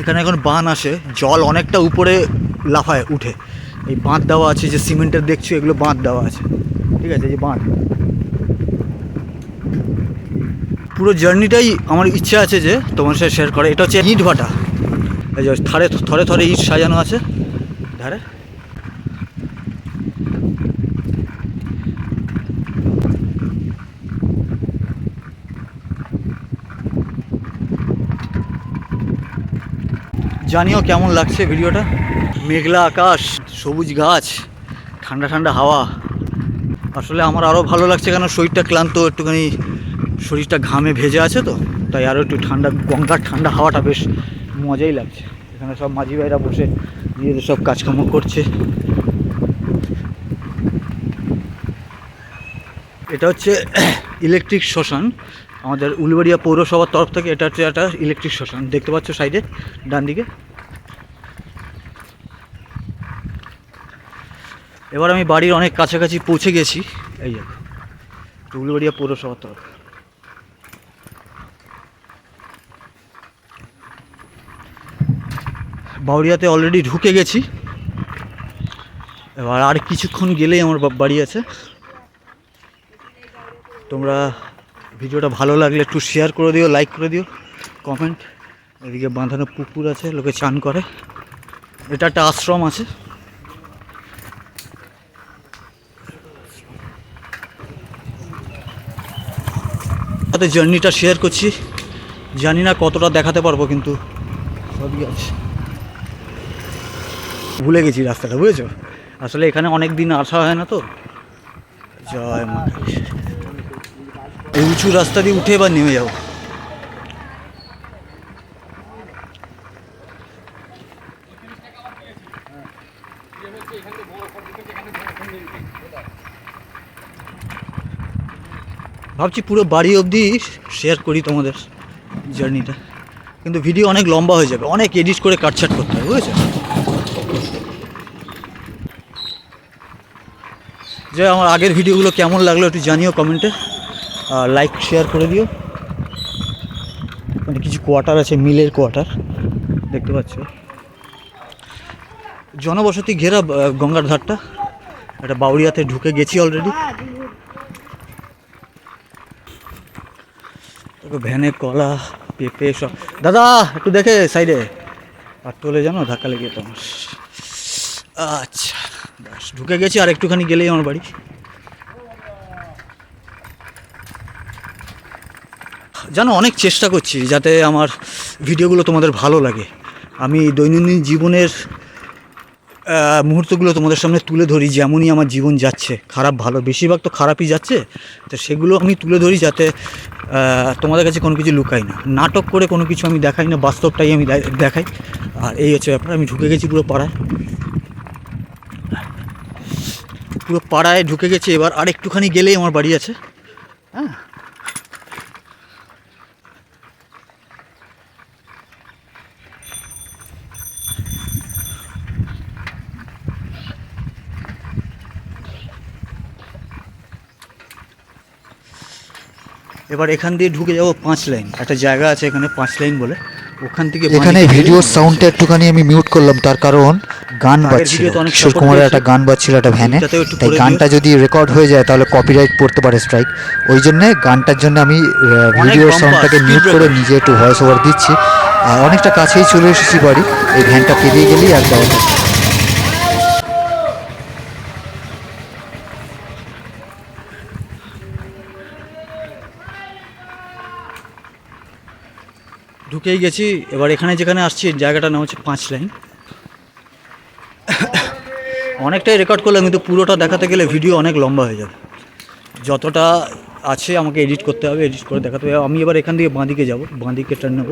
এখানে এখন বান আসে, জল অনেকটা উপরে লাফায়, উঠে। এই বাঁধ দেওয়া আছে, যে সিমেন্টের দেখছ, এগুলো বাঁধ দেওয়া আছে। ঠিক আছে, এই যে বাঁধ। পুরো জার্নিটাই আমার ইচ্ছা আছে যে তোমার সাথে শেয়ার করে এটা হচ্ছে ইট ভাটা। এই যে থরে থরে থরে ইট সাজানো আছে। ধারে। জানিও কেমন লাগছে ভিডিওটা? মেঘলা আকাশ, সবুজ গাছ, ঠান্ডা ঠান্ডা হাওয়া। আসলে আমার আরও ভালো লাগছে কেন শরীরটা ক্লান্ত, একটুখানি শরীরটা ঘামে ভেজে আছে তো, তাই আরও একটু ঠান্ডা, গঙ্গার ঠান্ডা হাওয়াটা বেশ মজাই লাগছে। এখানে সব মাঝি ভাইরা বসে নিজেদের সব কাজকর্ম করছে। এটা হচ্ছে ইলেকট্রিক শ্মশান, আমাদের উলুবাড়িয়া পৌরসভার তরফ থেকে এটা হচ্ছে একটা ইলেকট্রিক শ্মশান। দেখতে পাচ্ছ সাইডে ডান দিকে এবার আমি বাড়ির অনেক কাছাকাছি পৌঁছে গেছি। এই দেখো এটা উলুবাড়িয়া পৌরসভার তরফ। বাউরিয়াতে অলরেডি ঢুকে গেছি। এবার আর কিছুক্ষণ গেলেই আমার বাড়ি আছে। তোমরা ভিডিওটা ভালো লাগলে একটু শেয়ার করে দিও লাইক করে দিও কমেন্ট এদিকে বাঁধানো পুকুর আছে, লোকে চান করে। এটা একটা আশ্রম আছে। সাথে জার্নিটা শেয়ার করছি। জানি না কতটা দেখাতে পারব কিন্তু। সবই আছে। ভুলে গেছি রাস্তাটা, বুঝেছ? আসলে এখানে অনেক দিন আসা হয় না তো। জয় মা। এই উঁচু রাস্তা দিয়ে উঠে এবার নেমে যাব। ভাবছি পুরো বাড়ি অবধি শেয়ার করি তোমাদের জার্নিটা কিন্তু ভিডিও অনেক লম্বা হয়ে যাবে, অনেক এডিট করে কাটছাট করতে হবে, বুঝেছ? যে আমার আগের ভিডিওগুলো কেমন লাগল একটু জানিও কমেন্টে আর লাইক শেয়ার করে দিও। মানে কিছু কোয়ার্টার আছে, মিলের কোয়ার্টার দেখতে পাচ্ছ। জনবসতি ঘেরা গঙ্গার ধারটা একটা বাউরিয়াতে ঢুকে গেছি অলরেডি ভ্যানে, কলা, পেঁপে সব। দাদা, একটু দেখে সাইডে। আর তোলে জানো, ধাক্কা লেগে তোমার আচ্ছা ব্যাস, ঢুকে গেছি, আর একটুখানি গেলেই আমার বাড়ি। জানো, অনেক চেষ্টা করছি যাতে আমার ভিডিওগুলো তোমাদের ভালো লাগে। আমি দৈনন্দিন জীবনের মুহূর্তগুলো তোমাদের সামনে তুলে ধরি, যেমনই আমার জীবন যাচ্ছে, খারাপ ভালো, বেশিরভাগ তো খারাপই যাচ্ছে, তো সেগুলো আমি তুলে ধরি যাতে তোমাদের কাছে কোনো কিছু লুকাই না। নাটক করে কোনো কিছু আমি দেখাই না, বাস্তবটাই আমি দেখাই। আর এই হচ্ছে ব্যাপার, আমি ঢুকে গেছি পুরো পাড়ায়। পুরো পাড়ায় ঢুকে গেছি এবার, আর একটুখানি গেলেই আমার বাড়ি আছে। এবার এখান দিয়ে ঢুকে যাব পাঁচ লাইন। একটা জায়গা আছে এখানে পাঁচ লাইন বলে। ওখান থেকে এখানে ভিডিওর সাউন্ডটা একটুখানি আমি মিউট করলাম তার কারণ গান বাজছিল। কিশোর কুমারের একটা গান বাজছিল একটা ভ্যানে তাই গানটা যদি রেকর্ড হয়ে যায় তাহলে কপিরাইট পড়তে পারে স্ট্রাইক ওই জন্যে গানটার জন্য আমি ভিডিওর সাউন্ডটাকে মিউট করে নিজে একটু ভয়েস ওভার দিচ্ছি। আর অনেকটা কাছেই চলে এসেছি বাড়ি। এই ভ্যানটা পেরিয়ে গেলেই একবার ঢুকেই গেছি, এবার এখানে যেখানে আসছি, জায়গাটার নাম হচ্ছে পাঁচ লাইন অনেকটাই রেকর্ড করলাম, কিন্তু পুরোটা দেখাতে গেলে ভিডিও অনেক লম্বা হয়ে যাবে। যতটা আছে আমাকে এডিট করতে হবে এডিট করে দেখাতে হবে। আমি এবার এখান থেকে বাঁদিকে যাব, বাঁদিকে টার্ন নেব।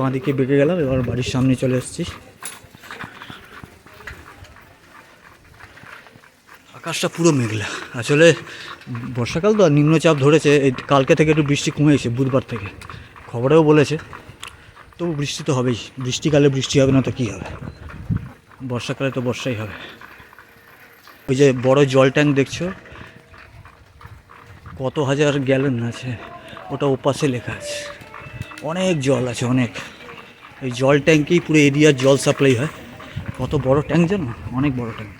বাঁদিকে বেঁকে গেলাম, এবার বাড়ির সামনে চলে এসেছি। আকাশটা পুরো মেঘলা। আসলে বর্ষাকাল তো আর নিম্নচাপ ধরেছে, এই কালকে থেকে একটু বৃষ্টি কমেছে বুধবার থেকে। খবরেও বলেছে, তবু বৃষ্টি তো হবেই। বৃষ্টিকালে বৃষ্টি হবে, না তো কী হবে? বর্ষাকালে তো বর্ষাই হবে। ওই যে বড় জল ট্যাঙ্ক দেখছ? কত হাজার গ্যালন আছে, ওটা ওপাশে লেখা আছে। অনেক জল আছে, অনেক। এই জল ট্যাঙ্কেই পুরো এরিয়ার জল সাপ্লাই হয়। কত বড় ট্যাঙ্ক জানো? অনেক বড় ট্যাঙ্ক।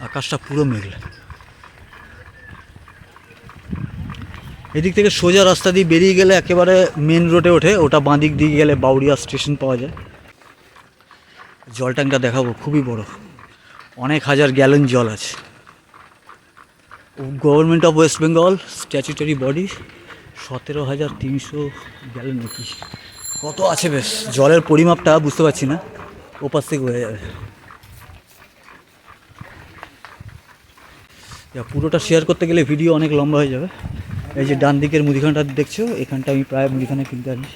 আকাশটা পুরো মেঘলা। এদিক থেকে সোজা রাস্তা দিয়ে বেরিয়ে গেলে একেবারে মেন রোডে ওঠে, ওটা বাঁদিক দিয়ে গেলে বাউরিয়া স্টেশন পাওয়া যায়। জল ট্যাঙ্কটা দেখাবো, খুবই বড়। অনেক হাজার গ্যালন জল আছে। Government of West Bengal statutory body সতেরো হাজার তিনশো গ্যালন কত আছে বেশ? জলের পরিমাপটা বুঝতে পারছি না। ওপাশ থেকে হয়ে যাবে। পুরোটা শেয়ার করতে গেলে ভিডিও অনেক লম্বা হয়ে যাবে। এই যে ডান দিকের মুদিখানাটা দেখছ, এখানটা আমি প্রায় মুদিখানা কিনতে আনি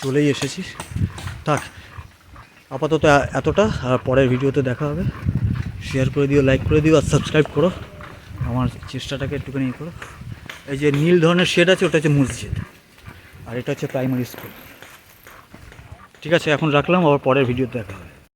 চলেই এসেছি। থাক, আপাতত এতটা, আর পরের ভিডিওতে দেখা হবে। শেয়ার করে দিও লাইক করে দিও, আর সাবস্ক্রাইব করো। আমার চেষ্টাটাকে একটুখানি ইয়ে করো। এই যে নীল ধরনের শেড আছে, ওটা হচ্ছে মসজিদ। আর এটা হচ্ছে প্রাইমারি স্কুল ঠিক আছে, এখন রাখলাম, আবার পরের ভিডিওতে দেখা হবে।